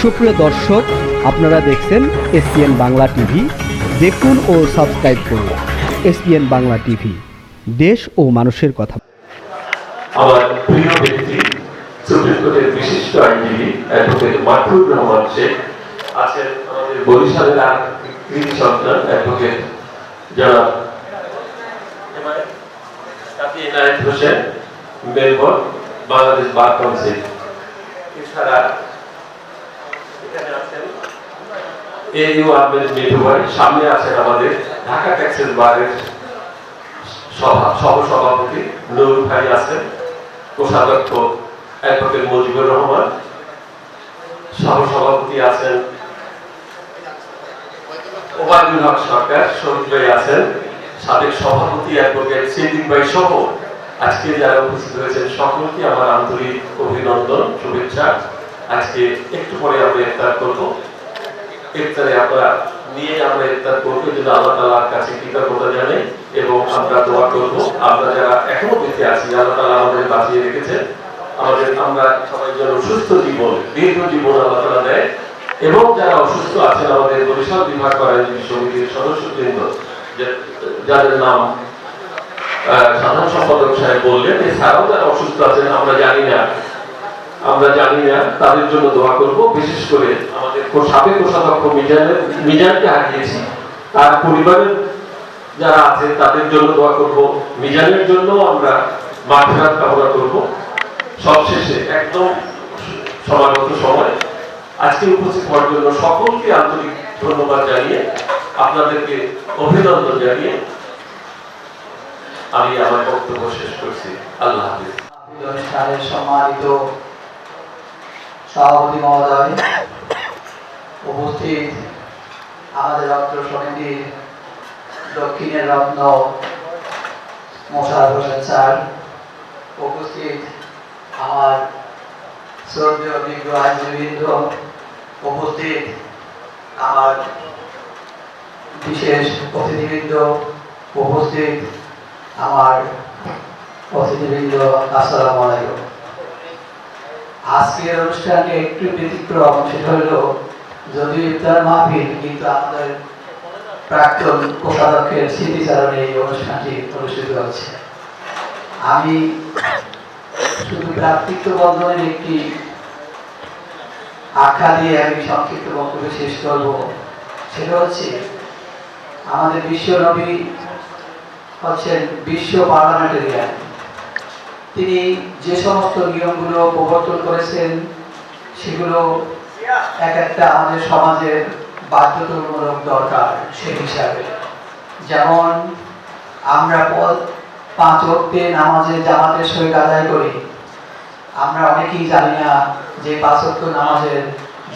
সুপ্রিয় দর্শক, আপনারা দেখছেন এসপিএন বাংলা টিভি। দেখুন ও সাবস্ক্রাইব করুন এসপিএন বাংলা টিভি। দেশ ও মানুষের কথা। আমার প্রিয় ব্যক্তি বিশিষ্ট আইনজীবী, অ্যাডভোকেট মাহফুজ রহমান শেখ, আছেন আমাদের বরিশালের সন্তান অ্যাডভোকেট যারা Enayet Hossain Melbourne Bangladesh bar council এছাড়া এখানে আছেন এ ইউ আহমেদ মিঠু ভাই সামনে আছেন আমাদের ঢাকা ট্যাক্সেস বারের সভা, সহসভাপতি নুর ভাই আছেন, কোষাধ্যক্ষ অ্যাডভোকেট মুজিবুর রহমান, সহসভাপতি আছেন ওবায়দুল হক সরকার শহীদ ভাই আছেন, সাবেক সভাপতি, অ্যাডভোকেট সিদ্দিক ভাই সহ আজকে যারা উপস্থিত হয়েছেন সকলকে আমার আন্তরিক অভিনন্দন, শুভেচ্ছা। আজকে একটু পরে আমরা ইফতার করব। ইফতারে আমরা নিয়ে আমরা ইফতার করব। যেন আল্লাহ তাআলার কাছে কৃতজ্ঞতা জানাই এবং আমরা দোয়া করব। আমরা যারা এখনও বেঁচে আছি, আল্লাহ তাআলা আমাদের বাঁচিয়ে রেখেছেন। আমাদের আমরা সবাই যেন সুস্থ জীবন, দীর্ঘ জীবন আল্লাহ তাআলা দেয়। এবং যারা অসুস্থ আছেন, আমাদের বরিশাল বিভাগ আইনজীবী সমিতির সদস্যবৃন্দ যাদের নাম সাধারণ সম্পাদক সাহেব বললেন, এছাড়াও যারা অসুস্থ আছেন, আমরা জানি না আমরা জানি না, তাদের জন্য দোয়া করব। বিশেষ করে আমাদের কোষাধ্যক্ষ মিজানের মিজানকে হারিয়েছি। তার পরিবারের যারা আছে, তাদের জন্য দোয়া করব। মিজানের জন্য আমরা কামনা করব। সবশেষে একদম সমাগত সময়। আজকে উপস্থিত হওয়ার জন্য সকলকে আন্তরিক ধন্যবাদ জানিয়ে, আপনাদেরকে অভিনন্দন জানিয়ে আমি আমার বক্তব্য শেষ করছি। আল্লাহ হাফিজ। সম্মানিত সভাপতি মহোদয়, উপস্থিত আমাদের রত্ন সমিতির দক্ষিণের রত্ন মোশারফ হোসেন স্যার, উপস্থিত আমার শ্রদ্ধেয় বিজ্ঞ আইনজীবীবৃন্দ, উপস্থিত আমার বিশেষ অতিথিবৃন্দ, উপস্থিত আমার অতিথিবৃন্দ, আসসালামু আলাইকুম। আজকের অনুষ্ঠানটি একটু ব্যতিক্রম সেটা হলো যদিও ইফতার মাহফিল, কিন্তু আমাদের প্রাক্তন কোষাধ্যক্ষের স্মৃতিচারণে এই অনুষ্ঠানটি অনুষ্ঠিত হচ্ছে। আমি শুধু ভ্রাতৃত্ব বন্ধনের একটি আখ্যা দিয়ে আমি সংক্ষিপ্ত বক্তব্য শেষ করব। সেটা হচ্ছে, আমাদের বিশ্ব নবী হচ্ছেন বিশ্ব পার্লামেন্টারিয়ান। তিনি যে সমস্ত নিয়মগুলো প্রবর্তন করেছেন, সেগুলো এক একটা আমাদের সমাজের বাধ্যতামূলক দরকার সে হিসাবে। যেমন, আমরা পদ পাঁচ অক্টে নামাজে জামাতের সহিত আদায় করি। আমরা অনেকেই জানি না যে পাঁচ অক্ট নামাজের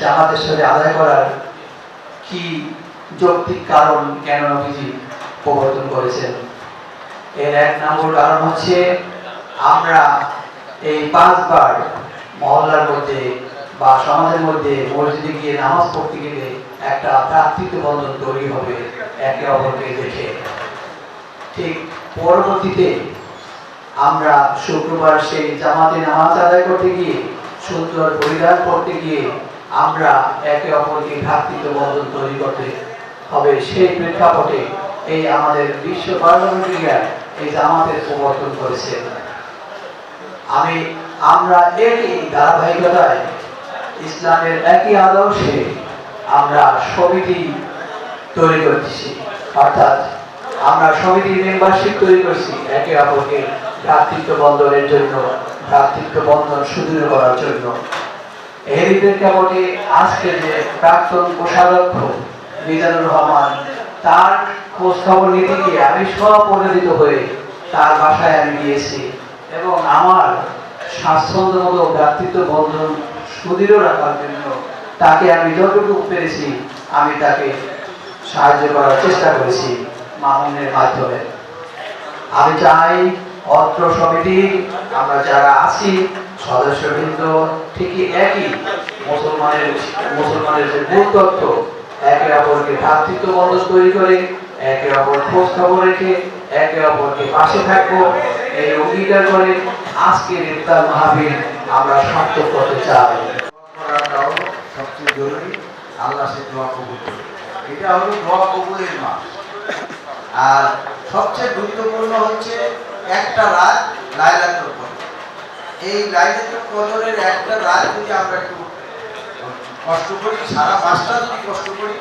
জামাতের সহিত আদায় করার কি যৌক্তিক কারণ কেন নবীজি প্রবর্তন করেছেন। এর এক নম্বর কারণ হচ্ছে আমরা এই পাঁচবার মহল্লার মধ্যে বা সমাজের মধ্যে মসজিদে গিয়ে নামাজ পড়তে গেলে একটা ভ্রাতৃত্ব বন্ধন তৈরি হবে একে অপরকে দেখে। ঠিক পরবর্তীতে আমরা শুক্রবার সেই জামাতে নামাজ আদায় করতে গিয়ে, সুন্দর পরিধান করতে গিয়ে আমরা একে অপরকে ভ্রাতৃত্ব বন্ধন তৈরি করতে হবে। সেই প্রেক্ষাপটে এই আমাদের বিশ্ব পার্লামেন্টারিয়ান এই জামাতের প্রবর্তন করেছে। আমি, আমরা একই ধারাবাহিকতায় ইসলামের একই আদর্শে আমরা সমিতি তৈরি করতেছি। অর্থাৎ আমরা সমিতির মেম্বারশিপ তৈরি করছি একে অপরকে ভ্রাতৃত্ব বন্ধনের জন্য, ভ্রাতৃত্ব বন্ধন সুদৃঢ় করার জন্য। এর প্রেক্ষাপটে আজকে যে প্রাক্তন কোষাধ্যক্ষ মিজানুর রহমান, তার খোঁজ খবর নিতে গিয়ে আমি স্বপরিচিত হয়ে তার বাসায় আমি গিয়েছি। এবং আমার স্বাচ্ছন্দ্য মতো ব্যক্তিত্ব বন্ধন সুদৃঢ় রাখার জন্য তাকে আমি যতটুকু পেরেছি, আমি তাকে সাহায্য করার চেষ্টা করেছি মামুনের মাধ্যমে। আমি চাই অত্র সমিতি, আমরা যারা আছি, সদস্যবৃন্দ, ঠিকই একই মুসলমানের মুসলমানের যে মূল তত্ত্ব, একে অপরকে ভ্রাতৃত্ব বন্ধ তৈরি করে, একে অপর খোঁজ খবর রেখে একে অপরকে পাশে থাকব। এই অঙ্গীকার করে আজকের ইফতার মাহফিল আমরা সার্থক করতে চাই। সবচেয়ে জরুরি, আল্লাহ সে দোয়া কবুল এটা হলো দোয়া কবুলের মাস। আর সবচেয়ে গুরুত্বপূর্ণ হচ্ছে একটা রাত লাইলাতুল কদর। এই লাইলাতুল কদরের একটা রাত যদি আমরা একটু কষ্ট করি, সারা মাসটা যদি কষ্ট করি,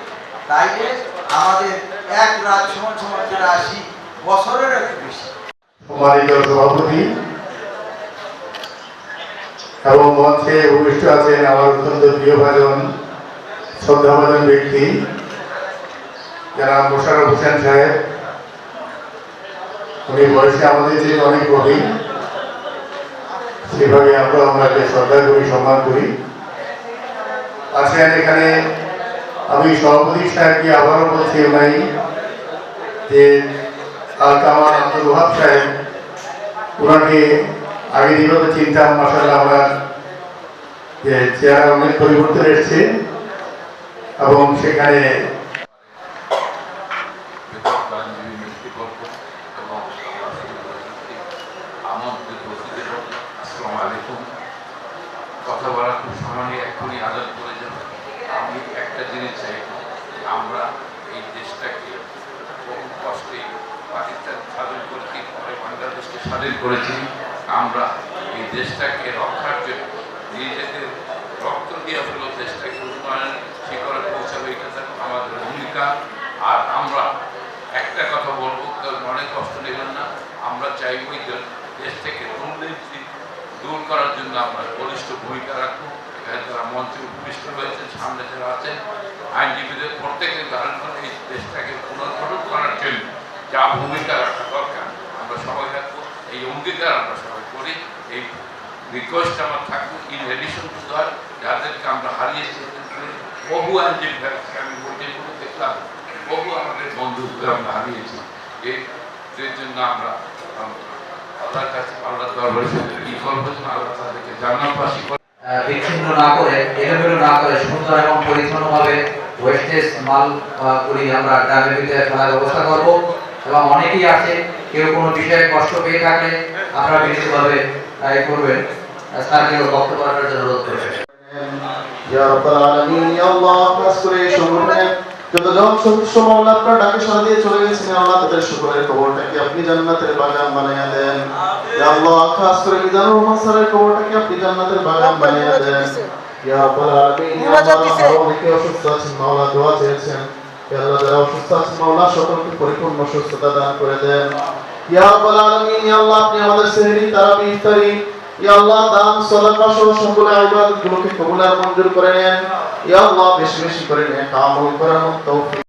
তাইলে আমাদের এক রাত সমান সমান যেটা আসি বছরের একটু বেশি। সম্মানিত সভাপতি এবং মঞ্চে উপবিষ্ট আছেন আমার অত্যন্ত প্রিয় ভাজন, শ্রদ্ধাভাজন ব্যক্তি, যারা মোশারফ হোসেন সাহেব। উনি বয়সে আমাদের যে অনেক কবি সেভাবে আমরা ওনাকে শ্রদ্ধা করি, সম্মান করি। আছেন এখানে আমি সভাপতি সাহেবকে আবারও বলছি ওনাই যে কামাল আব্দুল ওহাব সাহেব ওনাকে আগে যেভাবে চিন্তাম মাসাল্লাহ আমরা যে চেহারা অনেক পরিবর্তন এসছে এবং সেখানে বান্ধবী ব্যক্তিবর্গ এবং আমন্ত্রিত অতিথিদের আসসালামু আলাইকুম কথা বলার খুব সময় নেই এক্ষুনি আদান করে যাব আমি একটা জিনিস চাই আমরা এই দেশটাকে বহু কষ্টে পাকিস্তান স্বাধীন করেছি পরে বাংলাদেশকে স্বাধীন করেছি, আমরা এই দেশটাকে রক্ষার জন্য নিজেদের রক্ত দিয়ে হলেও দেশটাকে উন্নয়নের শিখরে পৌঁছাবে, এটা আমাদের ভূমিকা আর আমরা একটা কথা বলব অনেক কষ্ট নেবেন না, আমরা চাইব দেশ থেকে দুর্নীতি দূর করার জন্য আমরা বলিষ্ঠ ভূমিকা রাখব। এখানে যারা মঞ্চে উপবিষ্ট হয়েছেন সামনে যারা আছেন, আইনজীবীদের প্রত্যেকে ধারণ করে এই দেশটাকে পুনর্গঠন করার জন্য যা ভূমিকা রাখা দরকার আমরা সবাই রাখব এই অঙ্গীকার আমরা সবাই করি। এই রিকোয়েস্ট আমার থাকবে ইন এডিশন টু দ্যাট যাদেরকে আমরা হারিয়েছি বহু আইনজীবী আমি বইগুলো দেখলাম বহু আমাদের বন্ধুদের আমরা হারিয়েছি। এর জন্য আমরা আল্লাহর কাছে আল্লাহ কি করব আল্লাহ তাদেরকে আহ, বিচ্ছিন্ন না করে এলোমেলো না করে সুন্দর এবং পরিচ্ছন্নভাবে ওয়েস্টেজ আমরা ফেলার ব্যবস্থা করব। এবং অনেকেই আছে কেউ কোনো বিষয়ে কষ্ট পেয়ে থাকলে আপনারা এ করবেন। স্থানীয় বক্তব্য রাখার জন্য অনুরোধ করবেন ইয়া রাব্বাল আলামিন ইয়া আল্লাহ এই যতজন সদস্য মাওলা আপনার ডাকে সাড়া দিয়ে চলে গেছেন আল্লাহ তাদের কবরটাকে আপনি জান্নাতের বাগান বানিয়ে দেন? ইয়া আল্লাহ খাস করে মিজানুর রহমান স্যারের কবরটাকে আপনি জান্নাতের বাগান বানিয়ে দেন? ইয়া রাব্বাল আলামিন ইয়া আল্লাহ অনেকে অসুস্থ আছেন মাওলা দোয়া চেয়েছেন। ইয়া আল্লাহ যারা অসুস্থ আছেন মাওলা সকলকে পরিপূর্ণ সুস্থতা দান করে দেন। ইয়া রাব্বাল আলামিন, ইয়া আল্লাহ, আপনি আমাদের সেহরি তারাবি ইফতারি ইয়া আল্লাহ, দান, সাদাকা সহ সকল ইবাদতগুলোকে কবুল আর মঞ্জুর করে নেন। ইয়া আল্লাহ, বেশি বেশি করে নেন আমল করার তৌফিক।